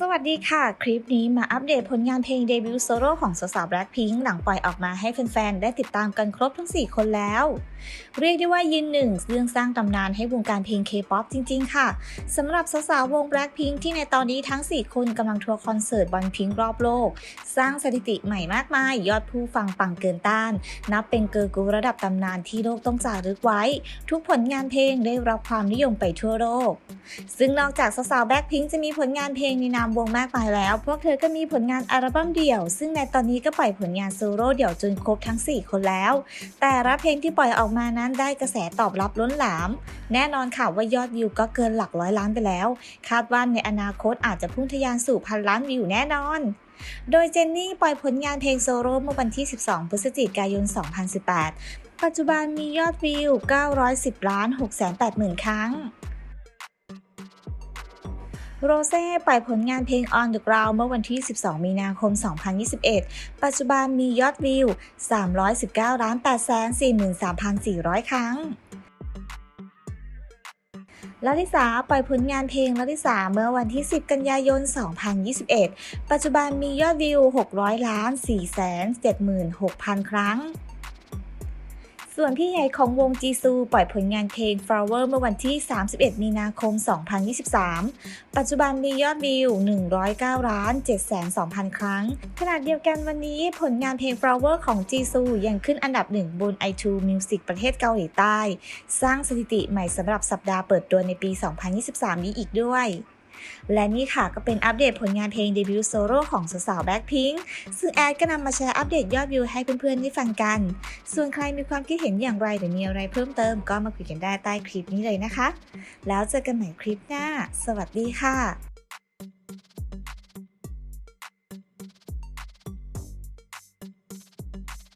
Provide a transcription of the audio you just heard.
สวัสดีค่ะ คลิปนี้มาอัปเดตผลงานเพลงเดบิวต์โซโล่ของสาวๆ Blackpink หลังปล่อยออกมาให้แฟนๆ ได้ติดตามกันครบทั้ง 4 คนแล้ว เรียกได้ว่ายืนหนึ่งเรื่องสร้างตำนานให้วงการเพลง K-POP จริงๆ ค่ะสำหรับสาวๆวง Blackpink ที่ในตอนนี้ทั้ง 4 คนกำลังทัวร์คอนเสิร์ตบอลพิงรอบโลก สร้างสถิติใหม่มากมาย ยอดผู้ฟังปังเกินต้าน นับเป็นเกิร์ลกรุ๊ประดับตำนานที่โลกต้องจารึกไว้ ทุกผลงานเพลงได้รับความนิยมไปทั่วโลก ซึ่งนอกจากสาวๆแบล็คพิงจะมีผลงานเพลงในนามวงมากมายแล้ว พวกเธอก็มีผลงานอัลบั้มเดี่ยว ซึ่งในตอนนี้ก็ปล่อยผลงานโซโล่เดี่ยวจนครบทั้ง 4 คนแล้ว แต่ละเพลงที่ปล่อยออกมานั้นได้กระแสตอบรับล้นหลาม แน่นอนค่ะว่ายอดวิวก็เกินหลักร้อยล้านไปแล้ว คาดว่าในอนาคตอาจจะพุ่งทะยานสู่พันล้านวิวแน่นอนโดยเจนนี่ปล่อยผลงานเพลงโซโล่เมื่อวันที่ 12 พฤศจิกายน 2018 ปัจจุบันมียอดวิว 910 ล้าน 680,000 ครั้ง โรเซ่ปล่อยผลงานเพลง On the Ground เมื่อวันที่ 12 มีนาคม 2021 ปัจจุบันมียอดวิว 319ล้าน843,400 ครั้งลลิสาปล่อยผลงานเพลงลลิสาเมื่อวันที่ 10 กันยายน 2021 ปัจจุบันมียอดวิว 600ล้าน476,000 ครั้ง ส่วนพี่ใหญ่ของวงจีซูปล่อยผลงานเพลง Flower เมื่อวันที่ 31 มีนาคม 2023 ปัจจุบันมียอดวิว 109 ล้าน 702,000 ครั้ง ขณะเดียวกันวันนี้ผลงานเพลง Flower ของจีซูยังขึ้นอันดับหนึ่งบน iTunes Music ประเทศเกาหลีใต้ สร้างสถิติใหม่สำหรับสัปดาห์เปิดตัวในปี 2023 นี้อีกด้วย และนี่ค่ะก็เป็นอัปเดตผลงานเพลงเดบิวต์โซโล่ของสาวๆแบ็คพิงค์ซึ่งแอดก็นำมาแชร์อัปเดตยอดวิวให้เพื่อนๆได้ฟังกัน ส่วนใครมีความคิดเห็นอย่างไรหรือมีอะไรเพิ่มเติมก็มาคุยกันได้ใต้คลิปนี้เลยนะคะ แล้วเจอกันใหม่คลิปหน้า สวัสดีค่ะ